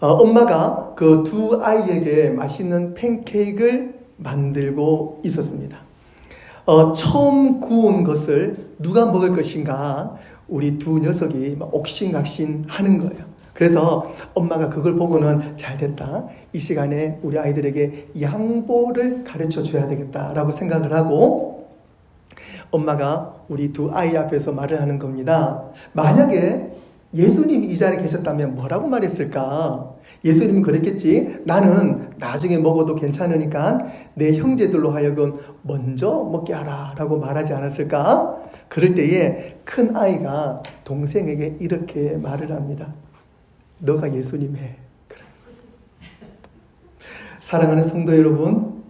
어, 엄마가 그 두 아이에게 맛있는 팬케이크를 만들고 있었습니다. 어, 처음 구운 것을 누가 먹을 것인가 우리 두 녀석이 막 옥신각신 하는 거예요. 그래서 엄마가 그걸 보고는 잘 됐다. 이 시간에 우리 아이들에게 양보를 가르쳐 줘야 되겠다라고 생각을 하고 엄마가 우리 두 아이 앞에서 말을 하는 겁니다. 만약에 예수님이 이 자리에 계셨다면 뭐라고 말했을까? 예수님은 그랬겠지. 나는 나중에 먹어도 괜찮으니까 내 형제들로 하여금 먼저 먹게 하라. 라고 말하지 않았을까? 그럴 때에 큰 아이가 동생에게 이렇게 말을 합니다. 너가 예수님 해. 그래. 사랑하는 성도 여러분,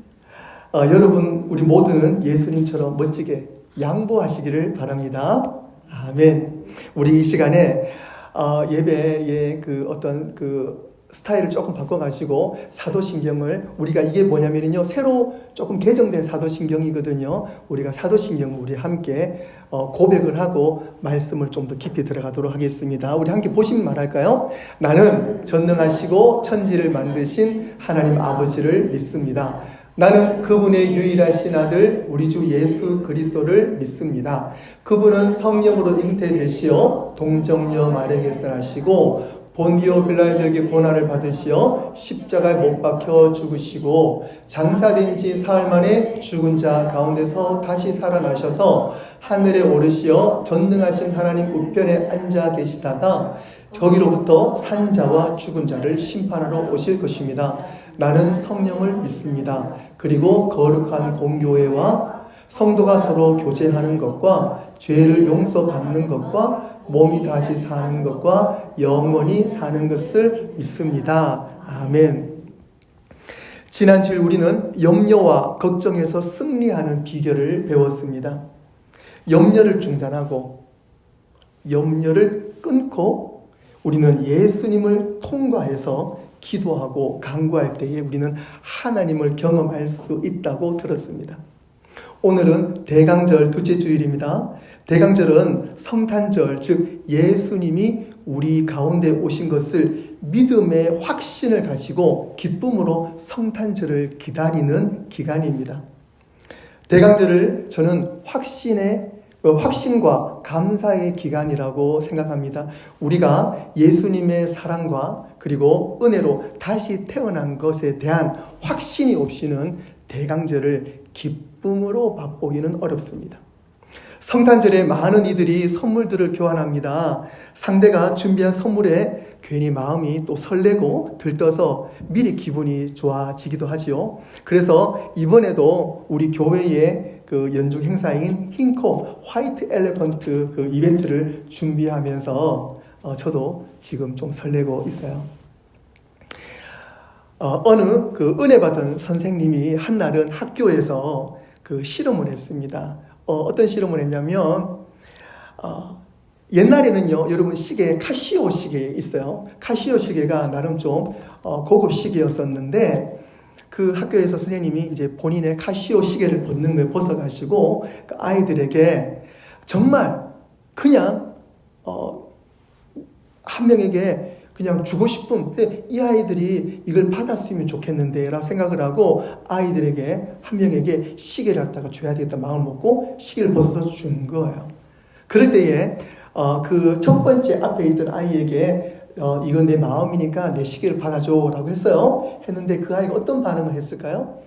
어, 여러분, 우리 모두는 예수님처럼 멋지게 양보하시기를 바랍니다. 아멘. 우리 이 시간에 어, 예배의 그 어떤 그 스타일을 조금 바꿔가지고 사도신경을 우리가 이게 뭐냐면요 새로 조금 개정된 사도신경이거든요 우리가 사도신경을 우리 함께 어, 고백을 하고 말씀을 좀 더 깊이 들어가도록 하겠습니다 우리 함께 보시면 말할까요? 나는 전능하시고 천지를 만드신 하나님 아버지를 믿습니다 나는 그분의 유일하신 아들 우리 주 예수 그리스도를 믿습니다. 그분은 성령으로 잉태되시어 동정녀 마리아에서 나시고 본디오 빌라이드에게 고난을 받으시어 십자가에 못 박혀 죽으시고 장사된 지 사흘 만에 죽은 자 가운데서 다시 살아나셔서 하늘에 오르시어 전능하신 하나님 우편에 앉아 계시다가 거기로부터 산 자와 죽은 자를 심판하러 오실 것입니다. 나는 성령을 믿습니다. 그리고 거룩한 공교회와 성도가 서로 교제하는 것과 죄를 용서받는 것과 몸이 다시 사는 것과 영원히 사는 것을 믿습니다. 아멘. 지난주에 우리는 염려와 걱정에서 승리하는 비결을 배웠습니다. 염려를 중단하고 염려를 끊고 우리는 예수님을 통과해서 기도하고 간구할 때에 우리는 하나님을 경험할 수 있다고 들었습니다. 오늘은 대강절 둘째 주일입니다. 대강절은 성탄절, 즉 예수님이 우리 가운데 오신 것을 믿음의 확신을 가지고 기쁨으로 성탄절을 기다리는 기간입니다. 대강절을 저는 확신의 확신과 감사의 기간이라고 생각합니다. 우리가 예수님의 사랑과 그리고 은혜로 다시 태어난 것에 대한 확신이 없이는 대강절을 기쁨 으로 맛보기는 어렵습니다. 성탄절에 많은 이들이 선물들을 교환합니다. 상대가 준비한 선물에 괜히 마음이 또 설레고 들떠서 미리 기분이 좋아지기도 하지요. 그래서 이번에도 우리 교회의 그 연중 행사인 흰코 화이트 엘레펀트 그 이벤트를 준비하면서 어, 저도 지금 좀 설레고 있어요. 어, 어느 그 은혜 받은 선생님이 한 날은 학교에서 그 실험을 했습니다. 어, 떤 실험을 했냐면 어, 옛날에는요, 여러분 시계 카시오 시계 있어요. 카시오 시계가 나름 좀 어, 고급 시계였었는데 그 학교에서 선생님이 이제 본인의 카시오 시계를 벗는 걸 벗어가지고 그 아이들에게 정말 그냥 어, 한 명에게 그냥 주고 싶은 이 아이들이 이걸 받았으면 좋겠는데 라고 생각을 하고 아이들에게 한 명에게 시계를 갖다가 줘야 되겠다 마음을 먹고 시계를 벗어서 준 거예요. 그럴 때에 어, 그 첫 번째 앞에 있던 아이에게 어, 이건 내 마음이니까 내 시계를 받아줘 라고 했어요. 했는데 그 아이가 어떤 반응을 했을까요?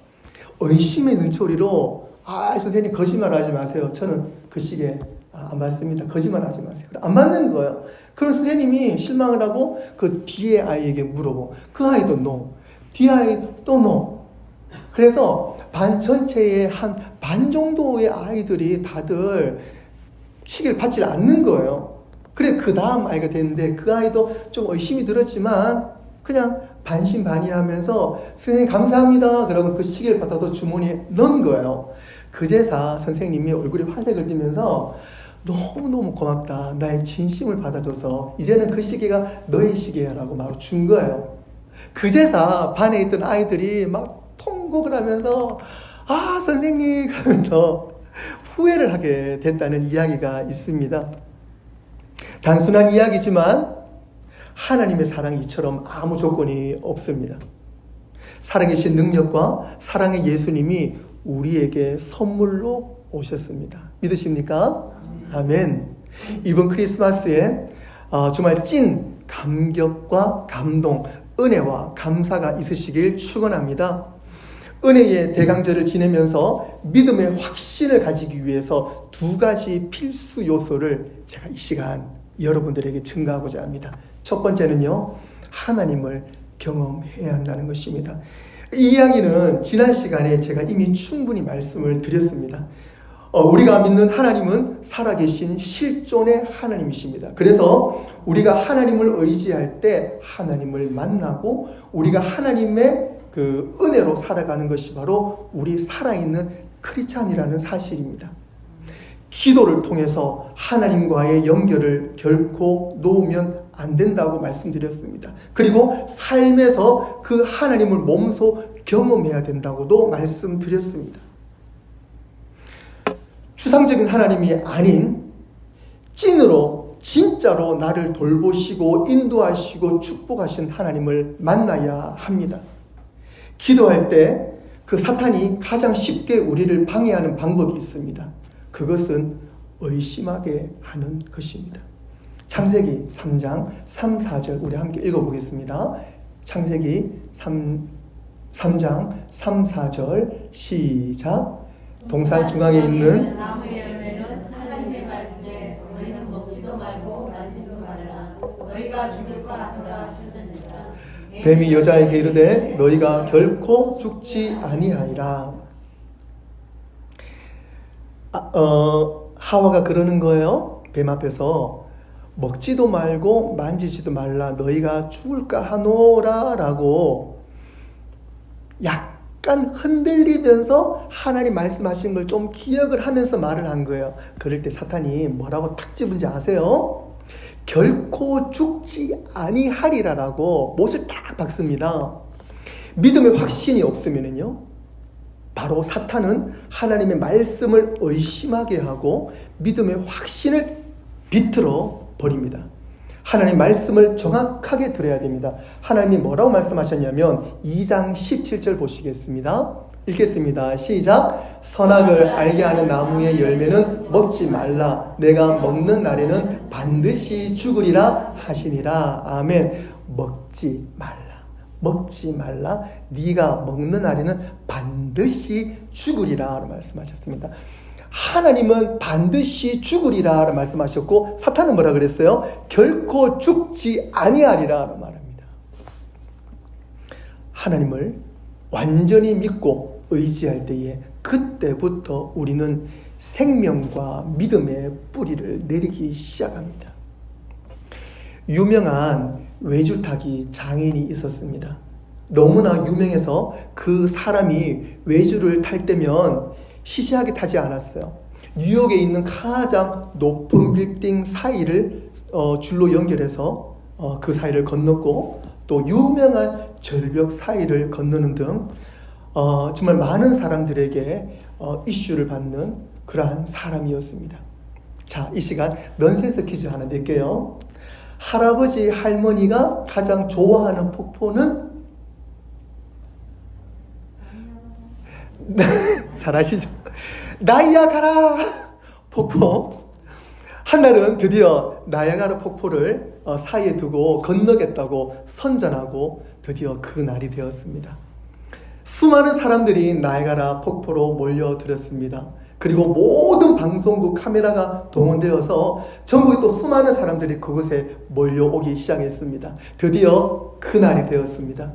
의심의 눈초리로 아 선생님 거짓말 하지 마세요. 저는 그 시계 아, 안 받습니다. 거짓말 하지 마세요. 안 받는 거예요. 그럼 선생님이 실망을 하고 그 뒤에 아이에게 물어보. 그 아이도 no. 뒤 아이 또 no. 그래서 반 전체의 한 반 정도의 아이들이 다들 시계를 받지 않는 거예요. 그래 그 다음 아이가 됐는데 그 아이도 좀 의심이 들었지만 그냥 반신반의하면서 선생님 감사합니다. 그러고 그 시계를 받아서 주머니에 넣은 거예요. 그제서 선생님이 얼굴에 화색을 띠면서 너무너무 고맙다. 나의 진심을 받아줘서 이제는 그 시계가 너의 시계야라고 말준 거예요. 그제서 반에 있던 아이들이 막 통곡을 하면서 아 선생님 하면서 후회를 하게 됐다는 이야기가 있습니다. 단순한 이야기지만 하나님의 사랑이 이처럼 아무 조건이 없습니다. 살아계신 능력과 사랑의 예수님이 우리에게 선물로 오셨습니다. 믿으십니까? 아멘. 이번 크리스마스에 어, 정말 찐 감격과 감동, 은혜와 감사가 있으시길 축원합니다. 은혜의 대강절을 지내면서 믿음의 확신을 가지기 위해서 두 가지 필수 요소를 제가 이 시간 여러분들에게 증가하고자 합니다. 첫 번째는요, 하나님을 경험해야 한다는 것입니다. 이 이야기는 지난 시간에 제가 이미 충분히 말씀을 드렸습니다. 어, 우리가 믿는 하나님은 살아계신 실존의 하나님이십니다. 그래서 우리가 하나님을 의지할 때 하나님을 만나고 우리가 하나님의 그 은혜로 살아가는 것이 바로 우리 살아있는 크리스찬이라는 사실입니다. 기도를 통해서 하나님과의 연결을 결코 놓으면 안 된다고 말씀드렸습니다. 그리고 삶에서 그 하나님을 몸소 경험해야 된다고도 말씀드렸습니다. 추상적인 하나님이 아닌 찐으로 진짜로 나를 돌보시고 인도하시고 축복하신 하나님을 만나야 합니다. 기도할 때 그 사탄이 가장 쉽게 우리를 방해하는 방법이 있습니다. 그것은 의심하게 하는 것입니다. 창세기 3장 3, 4절 우리 함께 읽어보겠습니다. 창세기 3, 3장 3, 4절 시작 동산 중앙에 있는 뱀이 여자에게 이르되 너희가 결코 죽지 아니하리라. 아, 어, 하와가 그러는 거예요. 뱀 앞에서 먹지도 말고 만지지도 말라. 너희가 죽을까 하노라라고 약 간 흔들리면서 하나님 말씀하신 걸 좀 기억을 하면서 말을 한 거예요. 그럴 때 사탄이 뭐라고 탁 집은지 아세요? 결코 죽지 아니하리라라고 못을 딱 박습니다. 믿음의 확신이 없으면은요. 바로 사탄은 하나님의 말씀을 의심하게 하고 믿음의 확신을 비틀어 버립니다. 하나님 말씀을 정확하게 들어야 됩니다. 하나님이 뭐라고 말씀하셨냐면 2장 17절 보시겠습니다. 읽겠습니다. 시작. 선악을 알게 하는 나무의 열매는 먹지 말라. 내가 먹는 날에는 반드시 죽으리라 하시니라. 아멘. 먹지 말라. 먹지 말라. 네가 먹는 날에는 반드시 죽으리라. 말씀하셨습니다. 하나님은 반드시 죽으리라 말씀하셨고 사탄은 뭐라 그랬어요? 결코 죽지 아니하리라 말합니다. 하나님을 완전히 믿고 의지할 때에 그때부터 우리는 생명과 믿음의 뿌리를 내리기 시작합니다. 유명한 외줄타기 장인이 있었습니다. 너무나 유명해서 그 사람이 외주를 탈 때면 시시하게 타지 않았어요. 뉴욕에 있는 가장 높은 빌딩 사이를 어, 줄로 연결해서 어, 그 사이를 건넜고 또 유명한 절벽 사이를 건너는 등 어, 정말 많은 사람들에게 어, 이슈를 받는 그러한 사람이었습니다. 자, 이 시간 넌센스 퀴즈 하나 낼게요. 할아버지 할머니가 가장 좋아하는 폭포는 잘 아시죠? 나이아가라 폭포. 한날은 드디어 나야가라 폭포를 어, 사이에 두고 건너겠다고 선전하고 드디어 그 날이 되었습니다. 수많은 사람들이 나야가라 폭포로 몰려들었습니다. 그리고 모든 방송국 카메라가 동원되어서 전국에 또 수많은 사람들이 그곳에 몰려오기 시작했습니다. 드디어 그 날이 되었습니다.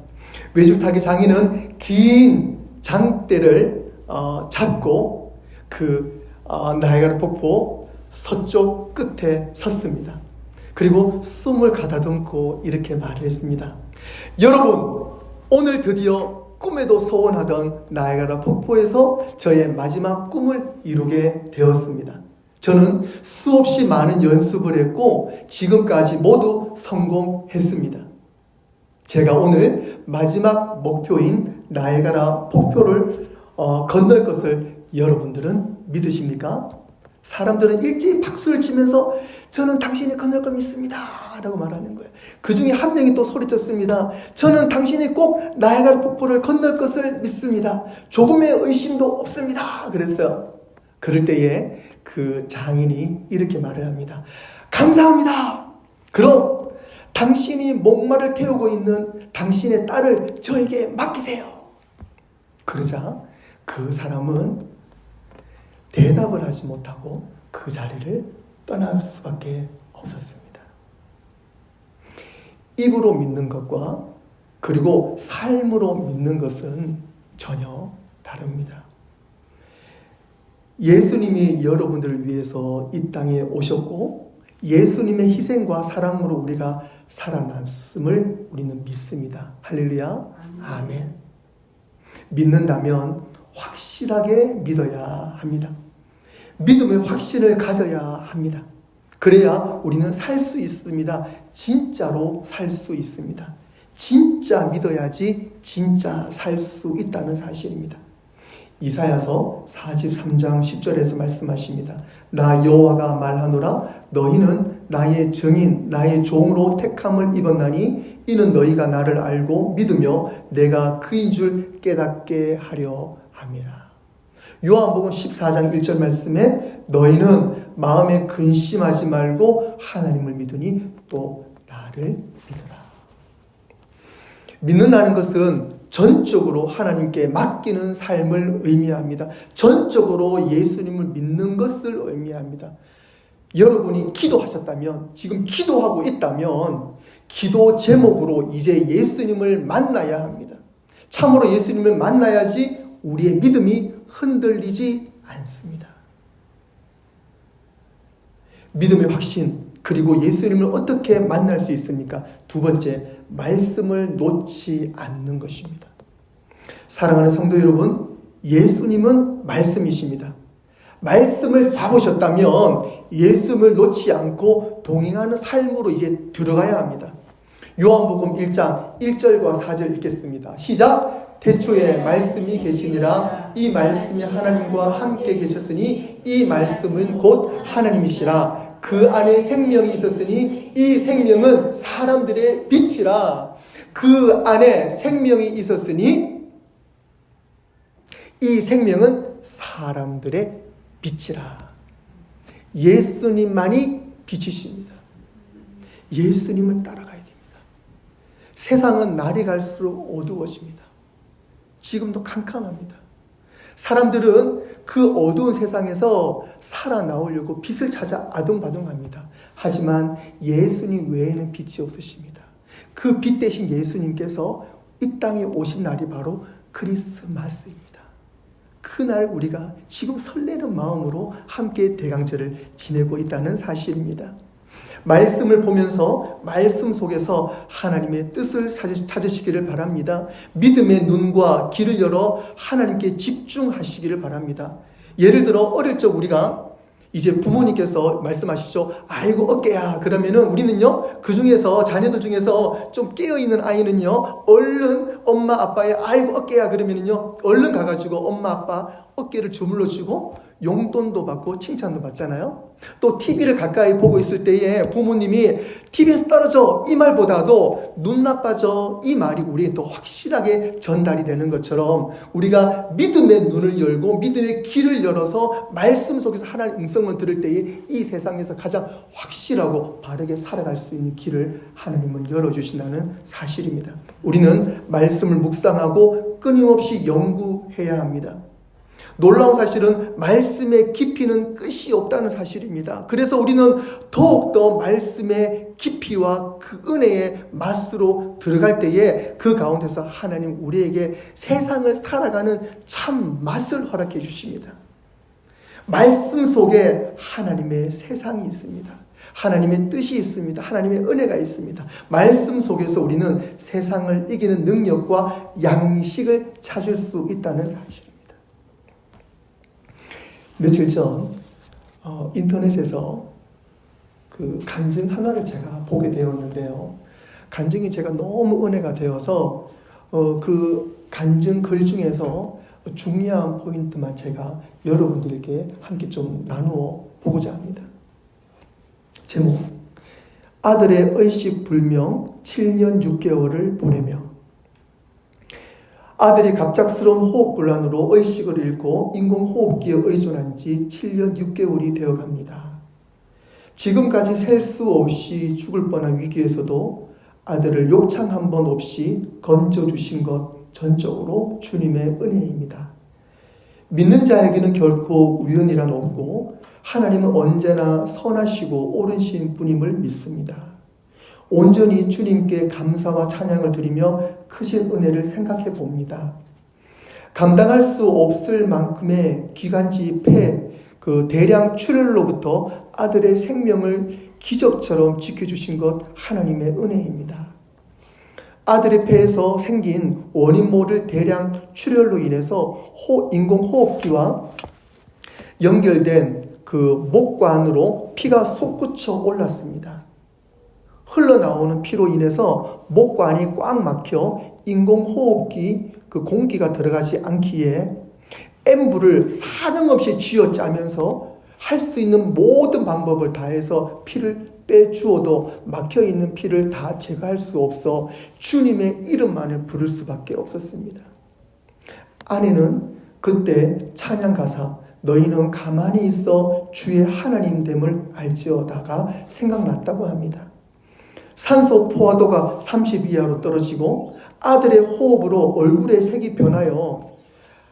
외줄타기 장인은 긴 장대를 어, 잡고 그 어, 나야가라 폭포 서쪽 끝에 섰습니다. 그리고 숨을 가다듬고 이렇게 말을 했습니다. 여러분, 오늘 드디어 꿈에도 소원하던 나야가라 폭포에서 저의 마지막 꿈을 이루게 되었습니다. 저는 수없이 많은 연습을 했고 지금까지 모두 성공했습니다. 제가 오늘 마지막 목표인 나야가라 폭포를 어, 건널 것을 여러분들은 믿으십니까? 사람들은 일제히 박수를 치면서 저는 당신이 건널 걸 믿습니다. 라고 말하는 거예요. 그 중에 한 명이 또 소리쳤습니다. 저는 당신이 꼭 나야가라 폭포를 건널 것을 믿습니다. 조금의 의심도 없습니다. 그랬어요. 그럴 때에 그 장인이 이렇게 말을 합니다. 감사합니다. 그럼 당신이 목마를 태우고 있는 당신의 딸을 저에게 맡기세요. 그러자 그 사람은 대답을 하지 못하고 그 자리를 떠날 수밖에 없었습니다. 입으로 믿는 것과 그리고 삶으로 믿는 것은 전혀 다릅니다. 예수님이 여러분들을 위해서 이 땅에 오셨고 예수님의 희생과 사랑으로 우리가 살아났음을 우리는 믿습니다. 할렐루야. 아멘. 믿는다면 확실하게 믿어야 합니다. 믿음의 확신을 가져야 합니다. 그래야 우리는 살 수 있습니다. 진짜로 살 수 있습니다. 진짜 믿어야지 진짜 살 수 있다는 사실입니다. 이사야서 43장 10절에서 말씀하십니다. 나 여호와가 말하노라 너희는 나의 증인 나의 종으로 택함을 입었나니 이는 너희가 나를 알고 믿으며 내가 그인 줄 깨닫게 하려 함이라. 요한복음 14장 1절 말씀에 너희는 마음에 근심하지 말고 하나님을 믿으니 또 나를 믿으라. 믿는다는 것은 전적으로 하나님께 맡기는 삶을 의미합니다. 전적으로 예수님을 믿는 것을 의미합니다. 여러분이 기도하셨다면, 지금 기도하고 있다면, 기도 제목으로 이제 예수님을 만나야 합니다. 참으로 예수님을 만나야지 우리의 믿음이 흔들리지 않습니다. 믿음의 확신, 그리고 예수님을 어떻게 만날 수 있습니까? 두 번째, 말씀을 놓지 않는 것입니다. 사랑하는 성도 여러분, 예수님은 말씀이십니다. 말씀을 잡으셨다면 예수님을 놓지 않고 동행하는 삶으로 이제 들어가야 합니다. 요한복음 1장 1절과 4절 읽겠습니다. 시작. 태초에 말씀이 계시니라 이 말씀이 하나님과 함께 계셨으니 이 말씀은 곧 하나님이시라 그 안에 생명이 있었으니 이 생명은 사람들의 빛이라 그 안에 생명이 있었으니 이 생명은 사람들의 빛이라 예수님만이 빛이십니다. 예수님을 따라가야 됩니다. 세상은 날이 갈수록 어두워집니다. 지금도 캄캄합니다. 사람들은 그 어두운 세상에서 살아나오려고 빛을 찾아 아둥바둥합니다. 하지만 예수님 외에는 빛이 없으십니다. 그 빛 대신 예수님께서 이 땅에 오신 날이 바로 크리스마스입니다. 그날 우리가 지금 설레는 마음으로 함께 대강절을 지내고 있다는 사실입니다. 말씀을 보면서 말씀 속에서 하나님의 뜻을 찾으시기를 바랍니다. 믿음의 눈과 귀를 열어 하나님께 집중하시기를 바랍니다. 예를 들어 어릴 적 우리가 이제 부모님께서 말씀하시죠. 아이고 어깨야. 그러면은 우리는요. 그 중에서 자녀들 중에서 좀 깨어 있는 아이는요. 얼른 엄마 아빠의 아이고 어깨야 그러면은요. 얼른 가 가지고 엄마 아빠 어깨를 주물러 주고 용돈도 받고 칭찬도 받잖아요. 또 TV를 가까이 보고 있을 때에 부모님이 TV에서 떨어져 이 말보다도 눈 나빠져 이 말이 우리에 더 확실하게 전달이 되는 것처럼 우리가 믿음의 눈을 열고 믿음의 귀를 열어서 말씀 속에서 하나님의 음성을 들을 때에 이 세상에서 가장 확실하고 바르게 살아갈 수 있는 길을 하나님은 열어주신다는 사실입니다. 우리는 말씀을 묵상하고 끊임없이 연구해야 합니다. 놀라운 사실은 말씀의 깊이는 끝이 없다는 사실입니다. 그래서 우리는 더욱더 말씀의 깊이와 그 은혜의 맛으로 들어갈 때에 그 가운데서 하나님 우리에게 세상을 살아가는 참 맛을 허락해 주십니다. 말씀 속에 하나님의 세상이 있습니다. 하나님의 뜻이 있습니다. 하나님의 은혜가 있습니다. 말씀 속에서 우리는 세상을 이기는 능력과 양식을 찾을 수 있다는 사실. 며칠 전 어, 인터넷에서 그 간증 하나를 제가 보게 되었는데요. 간증이 제가 너무 은혜가 되어서 어, 그 간증 글 중에서 중요한 포인트만 제가 여러분들에게 함께 좀 나누어 보고자 합니다. 제목 아들의 의식 불명 7년 6개월을 보내며 아들이 갑작스러운 호흡곤란으로 의식을 잃고 인공호흡기에 의존한 지 7년 6개월이 되어 갑니다. 지금까지 셀 수 없이 죽을 뻔한 위기에서도 아들을 욕창 한 번 없이 건져주신 것 전적으로 주님의 은혜입니다. 믿는 자에게는 결코 우연이란 없고 하나님은 언제나 선하시고 옳으신 분임을 믿습니다. 온전히 주님께 감사와 찬양을 드리며 크신 은혜를 생각해 봅니다. 감당할 수 없을 만큼의 기관지 폐, 그 대량 출혈로부터 아들의 생명을 기적처럼 지켜주신 것 하나님의 은혜입니다. 아들의 폐에서 생긴 원인 모를 대량 출혈로 인해서 호, 인공호흡기와 연결된 그 목관으로 피가 솟구쳐 올랐습니다. 흘러나오는 피로 인해서 목관이 꽉 막혀 인공호흡기 그 공기가 들어가지 않기에 엠브를 사정없이 쥐어짜면서 할 수 있는 모든 방법을 다해서 피를 빼주어도 막혀 있는 피를 다 제거할 수 없어 주님의 이름만을 부를 수밖에 없었습니다. 아내는 그때 찬양 가사 너희는 가만히 있어 주의 하나님 됨을 알지어다가 생각났다고 합니다. 산소 포화도가 30 이하로 떨어지고 아들의 호흡으로 얼굴의 색이 변하여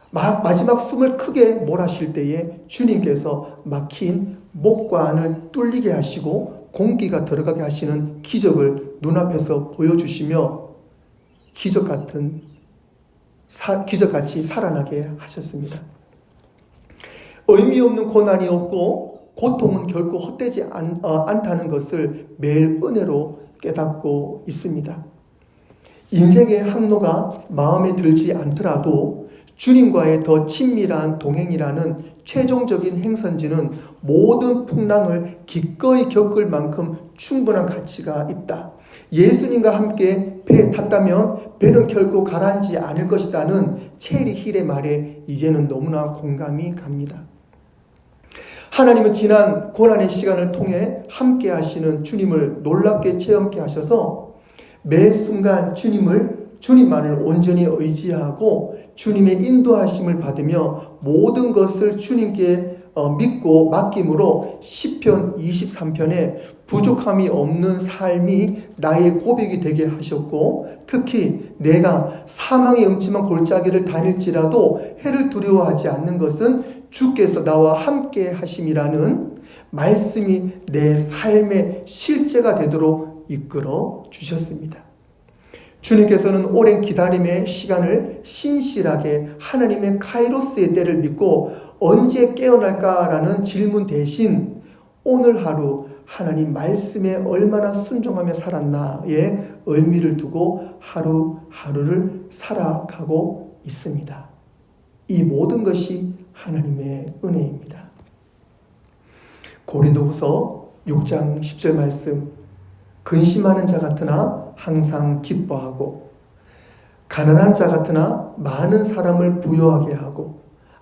마, 마지막 숨을 크게 몰아쉴 때에 주님께서 막힌 목관을 뚫리게 하시고 공기가 들어가게 하시는 기적을 눈앞에서 보여주시며 기적 같은 사, 기적같이 살아나게 하셨습니다. 의미 없는 고난이 없고 고통은 결코 헛되지 않, 어, 않다는 것을 매일 은혜로 깨닫고 있습니다. 인생의 항로가 마음에 들지 않더라도 주님과의 더 친밀한 동행이라는 최종적인 행선지는 모든 풍랑을 기꺼이 겪을 만큼 충분한 가치가 있다. 예수님과 함께 배에 탔다면 배는 결코 가라앉지 않을 것이다는 체리 힐의 말에 이제는 너무나 공감이 갑니다. 하나님은 지난 고난의 시간을 통해 함께 하시는 주님을 놀랍게 체험케 하셔서 매 순간 주님을 주님만을 온전히 의지하고 주님의 인도하심을 받으며 모든 것을 주님께 어, 믿고 맡김으로 시편 23편에 부족함이 없는 삶이 나의 고백이 되게 하셨고 특히 내가 사망의 음침한 골짜기를 다닐지라도 해를 두려워하지 않는 것은 주께서 나와 함께 하심이라는 말씀이 내 삶의 실제가 되도록 이끌어 주셨습니다. 주님께서는 오랜 기다림의 시간을 신실하게 하나님의 카이로스의 때를 믿고 언제 깨어날까라는 질문 대신 오늘 하루 하나님 말씀에 얼마나 순종하며 살았나의 의미를 두고 하루하루를 살아가고 있습니다. 이 모든 것이 하나님의 은혜입니다. 고린도후서 6장 10절 말씀 근심하는 자 같으나 항상 기뻐하고 가난한 자 같으나 많은 사람을 부여하게 하고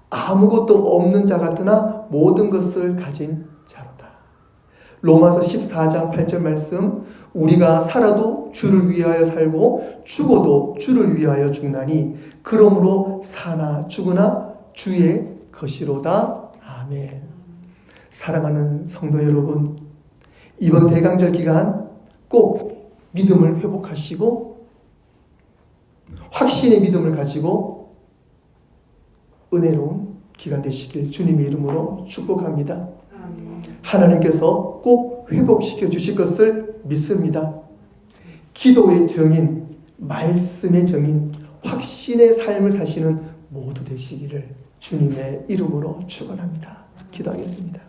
아무것도 없는 자 같으나 모든 것을 가진 자로다. 로마서 14장 8절 말씀 우리가 살아도 주를 위하여 살고 죽어도 주를 위하여 죽나니 그러므로 사나 죽으나 주의 것이로다. 아멘. 사랑하는 성도 여러분, 이번 대강절 기간 꼭 믿음을 회복하시고 확신의 믿음을 가지고 은혜로운 기간 되시길 주님의 이름으로 축복합니다. 하나님께서 꼭 회복시켜 주실 것을 믿습니다. 기도의 정인, 말씀의 정인, 확신의 삶을 사시는 모두 되시기를 주님의 이름으로 축원합니다. 기도하겠습니다.